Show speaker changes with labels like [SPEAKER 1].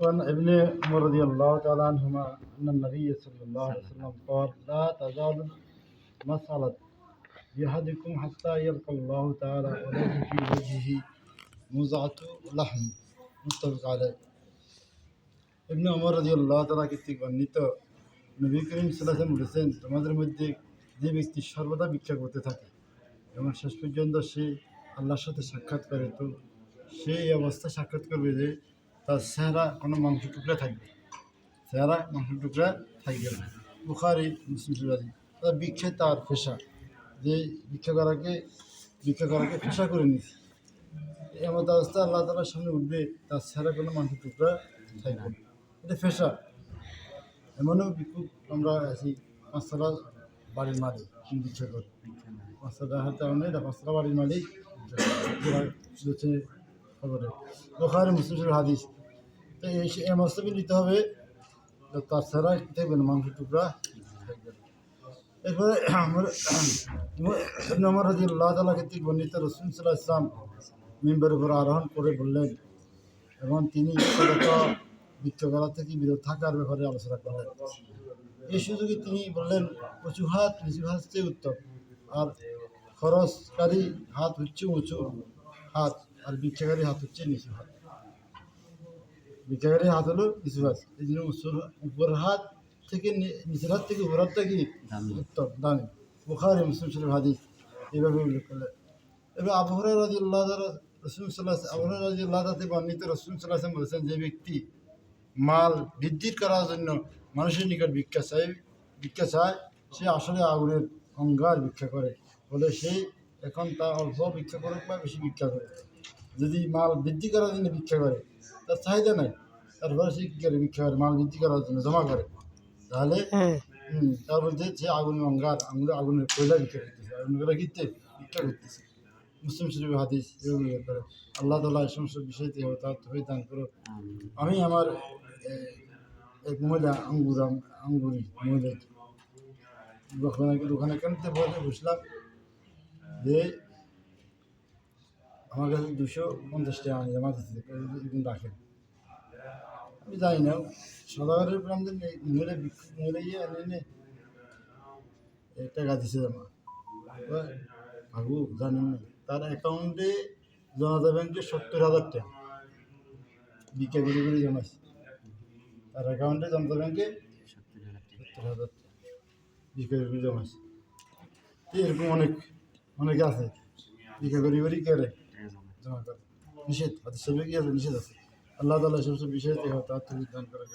[SPEAKER 1] وعن ابن عمر رضي الله تعالى عنهما أن النبي صلى الله عليه وسلم قال لا تزال مسألة بأحدكم حتى يلقى الله تعالى وليس في وجهه مزعة لحم متفق عليه ইবনে ওমর রাদিয়াল্লাহু তাআলা কর্তৃক বর্ণিত নবী করিম সাল্লাল্লাহু আলাইহি বলেছেন তোমাদের মধ্যে যে ব্যক্তি সর্বদা ভিক্ষা করতে থাকে এবং শেষ পর্যন্ত সে আল্লাহর সাথে সাক্ষাৎ করে তো সে এই অবস্থা সাক্ষাৎ করবে যে তার চেহারা কোনো মাংস টুকরা থাকবে। চেহারা মাংস টুকরা থাকবে না। বুখারি, মুসলিম শরীফ তার ভিক্ষা তার পেশা যে ভিক্ষা করাকে ভিক্ষা করাকে পেশা করে নিয়েছে। এমন অবস্থা আল্লাহ তালার সামনে উঠবে, তার চেহারা কোনো মাংস টুকরা থাকবে। এটা পেশা এমনও ভিক্ষুক আমরা আছি, পাঁচতলা বাড়ির মালিক ভিক্ষা করি পাঁচতলা হাতে অনেক পাঁচতলা বাড়ির মালিক। হচ্ছে খবরে। ওখানে মুসলিম হাদিস। এই মস্তকে নিতে হবে। তো তার ছাড়া কি থাকবে না মাংস টুকরা। এরপরে আমার আমার হাজি আল্লাহ তালা কর্তৃক বর্ণিত রসুল সাল্লাহ ইসলাম মেম্বার উপর আরোহণ করে বললেন এবং তিনি করা থেকে বিরত থাকার ব্যাপারে আলোচনা করলেন। এই সুযোগে তিনি বললেন উঁচু হাত নিচু হাত চেয়ে উত্তম। আর খরচকারী হাত হচ্ছে উঁচু হাত, আর ভিক্ষাকারী হাত হচ্ছে নিচু হাত। ভিক্ষাকারী হাত হলো হাত। এই জন্য উপর হাত থেকে নিচের হাত থেকে উপর হাতটা কি? উত্তম দামি বুখারি মুসলিম শরীফ হাদিস। এইভাবে উল্লেখ করলেন এবার আবহরা রাজি আল্লাহ রসুল সাল্লাহ আবহরা রাজি আল্লাহ তাতে বর্ণিত রসুল সাল্লাহ বলেছেন যে ব্যক্তি মাল বৃদ্ধি করার জন্য মানুষের নিকট ভিক্ষা চায় ভিক্ষা চায় সে আসলে আগুনের অঙ্গার ভিক্ষা করে। বলে সে এখন তা অল্প ভিক্ষা করুক বা বেশি ভিক্ষা করে যদি মাল বৃদ্ধি করার জন্য ভিক্ষা করে তার চাহিদা নাই। তারপরে সে কী করে ভিক্ষা করে মাল বৃদ্ধি করার জন্য জমা করে। তাহলে হুম, তার মধ্যে যে আগুনের অঙ্গার আগুনের আগুনের কয়লা ভিক্ষা করতেছে আগুনের কয়লা কিনতে ভিক্ষা করতেছে। মুসলিম শরীফ হাদিস এগুলো করে। আল্লাহ তালা এই সমস্ত বিষয়তে তার হয়ে দান করো আমি আমার এক মহিলা আঙ্গুর আঙ্গুরি মহিলা দোকানে দোকানে কিনতে বলে বুঝলাম যে আমার কাছে দুশো পঞ্চাশ টাকা জমা দিতে একদিন রাখেন। আমি জানি না, সদাগরের উপর আমাদের মহিলা বিক্রি মহিলা ইয়ে এনে টাকা দিছে জমা। ভাবু জানেন না, তার অ্যাকাউন্টে জনতা ব্যাংকে সত্তর হাজার টাকা বিকে করে করে জমাইছে। তার অ্যাকাউন্টে জনতা ব্যাংকে সত্তর হাজার টাকা বিকে করে জমাইছে। এরকম অনেক অনেকে আছে। টিকা করি করি করে জমা করে। নিষেধ হাতে সবে কি আছে? নিষেধ আছে। আল্লাহ তালা সমস্ত বিষয় দেহ তার তুমি দান করে